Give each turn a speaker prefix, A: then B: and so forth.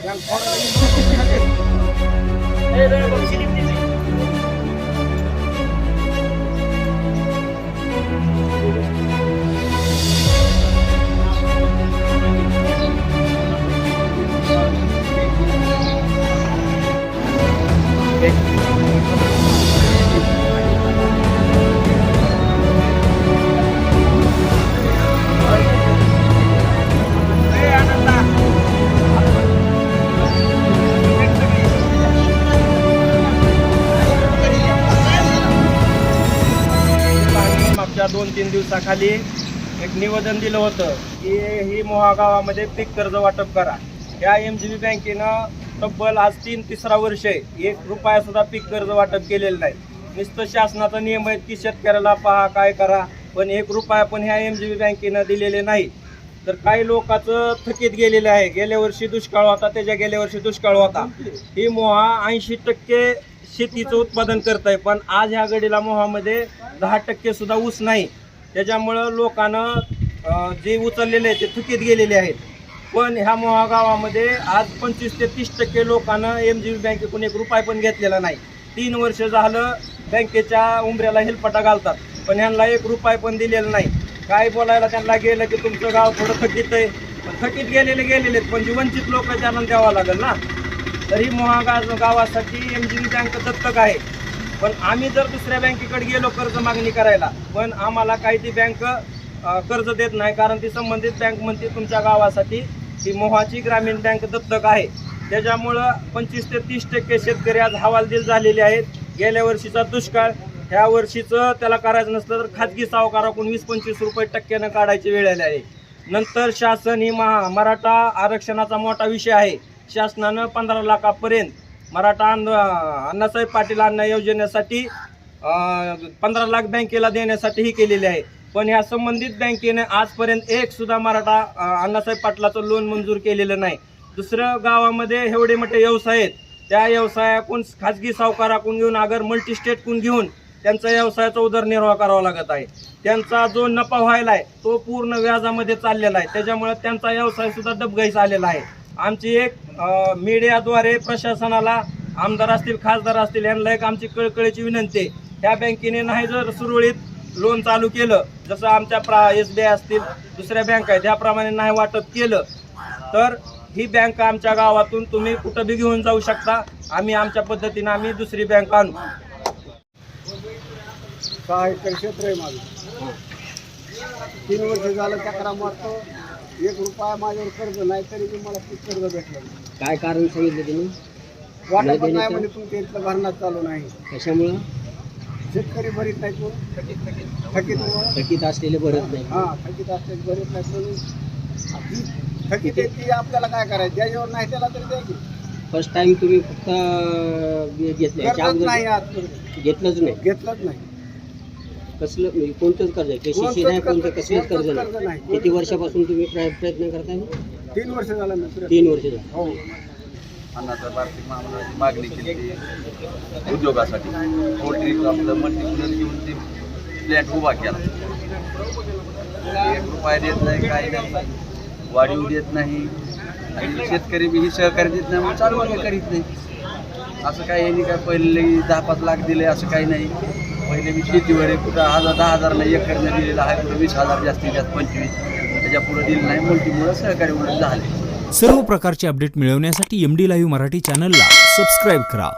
A: 그냥 걸어. 애들 뭐 진입되지. 네. मागच्या दोन तीन दिवसाखाली एक निवेदन दिलं होतं की ही मोहा गावामध्ये पीक कर्ज वाटप करा. या एम जी बी बँकेनं तब्बल आज तीन तिसरा वर्ष आहे एक रुपया सुद्धा पीक कर्ज वाटप केलेलं नाही. नुसतं शासनाचा नियम आहे की शेतकऱ्याला पहा काय करा पण एक रुपया पण ह्या एम जी बी बँकेनं दिलेले नाही. तर काही लोकांचं थकीत गेलेलं आहे. गेल्या वर्षी दुष्काळ होता त्याच्या गेल्या वर्षी दुष्काळ होता. ही मोहा ऐंशी टक्के शेतीचं उत्पादन करत आहे पण आज ह्या गडीला मोहामध्ये दहा टक्के सुद्धा ऊस नाही. त्याच्यामुळं लोकांना जे उचललेले आहे ते थकीत गेलेले आहेत. पण ह्या मोहा गावामध्ये आज पंचवीस ते तीस टक्के लोकांना एम जी बी बँकेकडून एक रुपये पण घेतलेला नाही. तीन वर्ष झालं बँकेच्या उंबऱ्याला हेलपटा घालतात पण ह्यांना एक रुपये पण दिलेला नाही. काय बोलायला त्यांना गेलं की तुमचं गाव थोडं थकीत आहे. थकीत गेलेले गेलेले आहेत पण जे वंचित लोक त्यांना द्यावं लागेल ना? तरी मोहागा गावासाठी एम जी बी बँक दत्तक आहे. पण आम्ही जर दुसऱ्या बँकेकडे गेलो कर्ज मागणी करायला पण आम्हाला काही ती बँक कर्ज देत नाही. कारण ती संबंधित बँक म्हणते तुमच्या गावासाठी ही मोहाची ग्रामीण बँक दत्तक आहे. त्याच्यामुळं पंचवीस ते तीस टक्के शेतकरी आज हवालदिल झालेले आहेत. गेल्या वर्षीचा दुष्काळ ह्या वर्षीचं त्याला करायचं नसलं तर खाजगी सावकाराकडून वीस पंचवीस रुपये टक्क्यानं काढायची वेळ आली आहे. नंतर शासन ही महा मराठा आरक्षणाचा मोठा विषय आहे. शासनानं पंधरा लाखापर्यंत मराठा अन्न अण्णासाहेब पाटील अन्न योजनेसाठी पंधरा लाख बँकेला देण्यासाठी ही केलेली आहे. पण ह्या संबंधित बँकेने आजपर्यंत एक सुद्धा मराठा अण्णासाहेब पाटलाचं लोन मंजूर केलेलं नाही. दुसरं गावामध्ये एवढे मोठे व्यवसाय आहेत. त्या व्यवसायाकून खाजगी सावकाराकडून घेऊन अगर मल्टीस्टेटकून घेऊन त्यांचा व्यवसायाचा उदरनिर्वाह करावा लागत आहे. त्यांचा जो नफा व्हायला आहे तो पूर्ण व्याजामध्ये चाललेला आहे. त्याच्यामुळे त्यांचा व्यवसाय सुद्धा डबघाईस आलेला आहे. आमची एक मीडियाद्वारे प्रशासनाला आमदार असतील खासदार असतील यांना एक आमची कळकळीची विनंती आहे. ह्या बँकेने नाही जर सुरळीत लोन चालू केलं जसं आमच्या प्रा एस बी आय असतील दुसऱ्या बँक आहेत त्याप्रमाणे नाही वाटप केलं तर ही बँक आमच्या गावातून तुम्ही कुठं बी घेऊन जाऊ शकता. आम्ही आमच्या पद्धतीनं आम्ही दुसरी बँक आणू.
B: क्षेत्र आहे माझं. तीन वर्ष झालं चक्रा मारतो. एक रुपया माझ्यावर कर्ज नाही तरी बी मला पीक कर्ज भेटलं. नाही.
C: काय कारण सांगितलं तुम्ही?
B: वाटप
C: देण्याचं?
B: नाही म्हणजे तुमच्या इथलं भरणात चालू नाही.
C: कशामुळं?
B: शेतकरी भरीत नाही तो. थकीत
C: थकीत असलेले भरत नाही.
B: हा थकीत असते भरीत नाही म्हणून थकीत आहे ती आपल्याला काय करायचं? ज्याच्यावर नाही त्याला तरी द्या की.
C: फर्स्ट टाइम तुम्ही फक्त अं, घेतले याच्या
B: कर्जच नाही
C: अगोदर
B: आज कर्ज.
C: घेतलंच नाही.
B: घेतलंच नाही.
C: कसलं म्हणजे कोणतंच कर्ज आहे? केसीसी नाही कोणतं कसलंच कर्ज नाही.
B: नाही.
C: किती वर्षापासून तुम्ही प्रय- प्रयत्न करताय?
B: तीन वर्ष झालं मित्र
C: तीन वर्ष झाली.
B: हो.
D: अन्नाचं आर्थिक महामंडळाची मागणी केली उद्योगासाठी. पोल्ट्री आपलं मल्टीप्लेअर घेऊन ते प्लॅट उभा केला. एक रुपया देत नाही काही नाही. वाढीव देत नाही. आणि शेतकरी बी ही सहकार्य देत नाही चालू करीत नाही. असं काही यांनी काय पहिले दहा पाच लाख दिले असं काही नाही. पहिले मी शेतीवर आहे? कुठं हजार दहा हजारला एकरनं दिलेला आहे कुठं वीस हजार जास्तीत जास्त पंचवीस. त्याच्या पुढे दिलं नाही मल्टीमुळं सहकारी उलट झाले.
E: सर्व प्रकारचे अपडेट मिळवण्यासाठी एम डी लाईव्ह मराठी चॅनलला सबस्क्राईब करा.